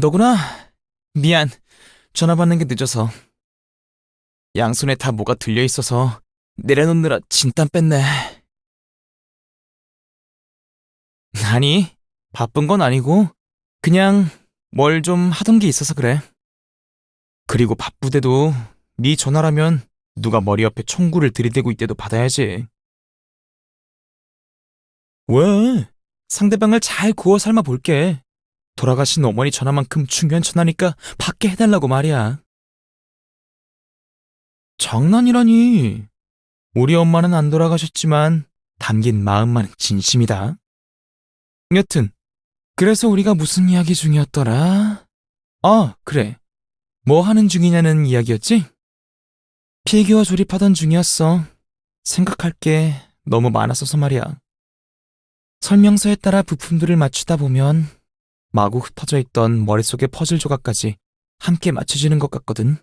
너구나. 미안. 전화 받는 게 늦어서. 양손에 다 뭐가 들려 있어서 내려놓느라 진땀 뺐네. 아니, 바쁜 건 아니고 그냥 뭘 좀 하던 게 있어서 그래. 그리고 바쁘대도 네 전화라면 누가 머리 옆에 총구를 들이대고 있대도 받아야지. 왜? 상대방을 잘 구워 삶아 볼게. 돌아가신 어머니 전화만큼 중요한 전화니까 받게 해달라고 말이야. 장난이라니. 우리 엄마는 안 돌아가셨지만 담긴 마음만은 진심이다. 여튼, 그래서 우리가 무슨 이야기 중이었더라? 아, 그래. 뭐 하는 중이냐는 이야기였지? 피규어 조립하던 중이었어. 생각할 게 너무 많았어서 말이야. 설명서에 따라 부품들을 맞추다 보면 마구 흩어져 있던 머릿속의 퍼즐 조각까지 함께 맞춰지는 것 같거든.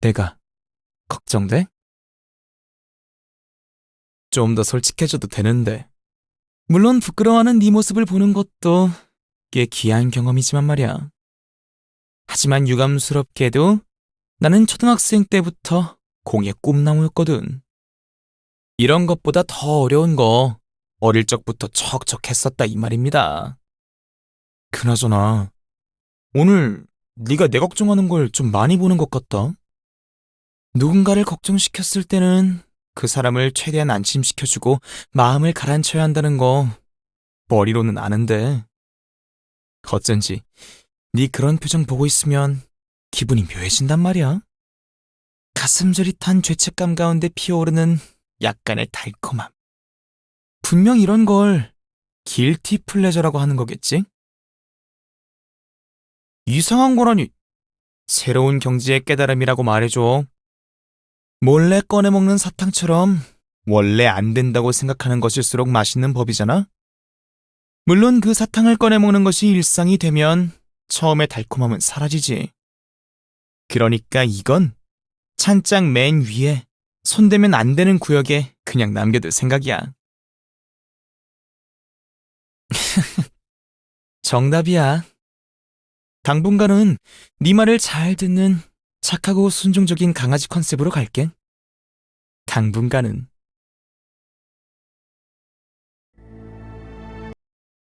내가 걱정돼? 좀 더 솔직해져도 되는데. 물론 부끄러워하는 네 모습을 보는 것도 꽤 귀한 경험이지만 말이야. 하지만 유감스럽게도 나는 초등학생 때부터 공의 꿈나무였거든. 이런 것보다 더 어려운 거 어릴 적부터 척척 했었다 이 말입니다. 그나저나 오늘 네가 내 걱정하는 걸 좀 많이 보는 것 같다. 누군가를 걱정시켰을 때는 그 사람을 최대한 안심시켜주고 마음을 가라앉혀야 한다는 거 머리로는 아는데 어쩐지 네 그런 표정 보고 있으면 기분이 묘해진단 말이야. 가슴 저릿한 죄책감 가운데 피어오르는 약간의 달콤함. 분명 이런 걸 길티 플레저라고 하는 거겠지? 이상한 거라니 새로운 경지의 깨달음이라고 말해줘. 몰래 꺼내 먹는 사탕처럼 원래 안 된다고 생각하는 것일수록 맛있는 법이잖아? 물론 그 사탕을 꺼내 먹는 것이 일상이 되면 처음에 달콤함은 사라지지. 그러니까 이건 찬장 맨 위에 손대면 안 되는 구역에 그냥 남겨둘 생각이야. 정답이야. 당분간은 네 말을 잘 듣는 착하고 순종적인 강아지 컨셉으로 갈게. 당분간은.